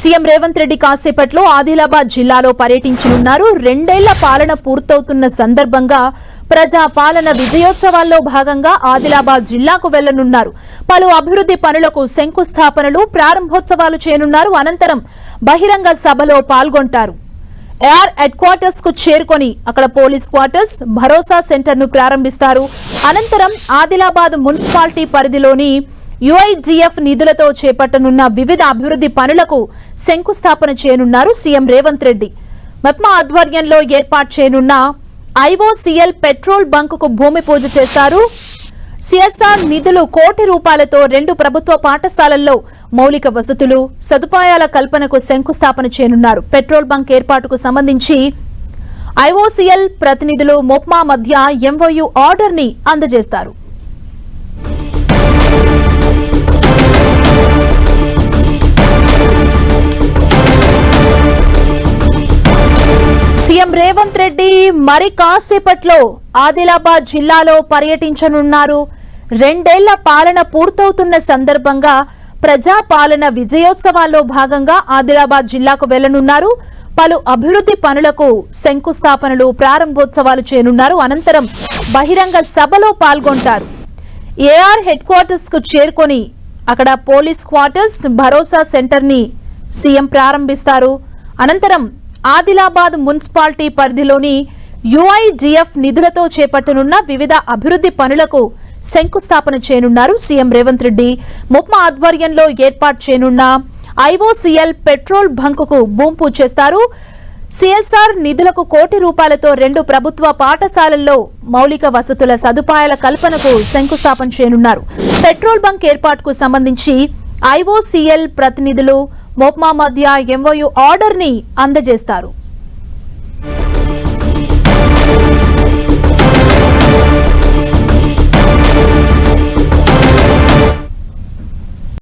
CM Revanth Reddy కాసేపట్లో ఆదిలాబాద్ జిల్లాలో పర్యటించనున్నారు. రెండేళ్ళ పాలన పూర్తవుతున్న సందర్భంగా ప్రజా పాలన విజయోత్సవాల్లో భాగంగా ఆదిలాబాద్ జిల్లాకు వెళ్ళనున్నారు. పలు అభివృద్ధి పనులకు శంకుస్థాపనలు ప్రారంభోత్సవాలు చేయనున్నారు. అనంతరం బహిరంగ సభలో పాల్గొంటారు. ఎయిర్ హెడ్ క్వార్టర్స్కు చేరుకొని అక్కడ పోలీస్ క్వార్టర్స్ భరోసా సెంటర్ను ప్రారంభిస్తారు. అనంతరం ఆదిలాబాద్ మున్సిపాలిటీ పరిధిలోని యుఐడిఎఫ్ నిధులతో చేపట్టనున్న వివిధ అభివృద్ధి పనులకు శంకుస్థాపన చేయనున్నారు సీఎం రేవంత్ రెడ్డి. మెప్మా ఆధ్వర్యంలో ఏర్పాటు చేయనున్న ఐఓసీఎల్ పెట్రోల్ బంకుకు భూమి పూజ చేస్తారు. సిఎస్ఆర్ నిధులు కోటి రూపాయలతో రెండు ప్రభుత్వ పాఠశాలల్లో మౌలిక వసతులు సదుపాయాల కల్పనకు శంకుస్థాపన చేయనున్నారు. పెట్రోల్ బంక్ ఏర్పాటుకు సంబంధించి ఐఓసీఎల్ ప్రతినిధులు మొప్మా మధ్య ఎంఓయూ ఆర్డర్ని అందజేస్తారు. రేవంత్ రెడ్డి మరి కాసేపట్లో ఆదిలాబాద్ జిల్లాలో పర్యటించనున్నారు. రెండేళ్ళ పాలన పూర్తవుతున్న సందర్భంగా ప్రజా పాలన విజయోత్సవాల్లో భాగంగా ఆదిలాబాద్ జిల్లాకు వెళ్ళనున్నారు. పలు అభివృద్ధి పనులకు శంకుస్థాపనలు ప్రారంభోత్సవాలు చేయనున్నారు. అనంతరం బహిరంగ సభలో పాల్గొంటారు. ఏఆర్ హెడ్ క్వార్టర్స్కు చేరుకొని అక్కడ పోలీస్ క్వార్టర్స్ భరోసా సెంటర్ని సీఎం ప్రారంభిస్తారు. అనంతరం ఆదిలాబాద్ మున్సిపాలిటీ పరిధిలోని యుఐడిఎఫ్ నిధులతో చేపట్టనున్న వివిధ అభివృద్ధి పనులకు శంకుస్థాపన చేయనున్నారు సీఎం రేవంత్ రెడ్డి. ముప్మా ఆధ్వర్యంలో ఏర్పాటు చేయనున్న ఐఓసీఎల్ పెట్రోల్ బంకుకు భూమి పూజ చేస్తారు. సిఎస్ఆర్ నిధులకు కోటి రూపాయలతో రెండు ప్రభుత్వ పాఠశాలల్లో మౌలిక వసతుల సదుపాయాల కల్పనకు శంకుస్థాపన చేయనున్నారు. పెట్రోల్ బంక్ ఏర్పాటుకు సంబంధించి ఐఓసీఎల్ ప్రతినిధులు మోప్మా మధ్య ఎంఓయు ఆర్డర్ని అందజేస్తారు.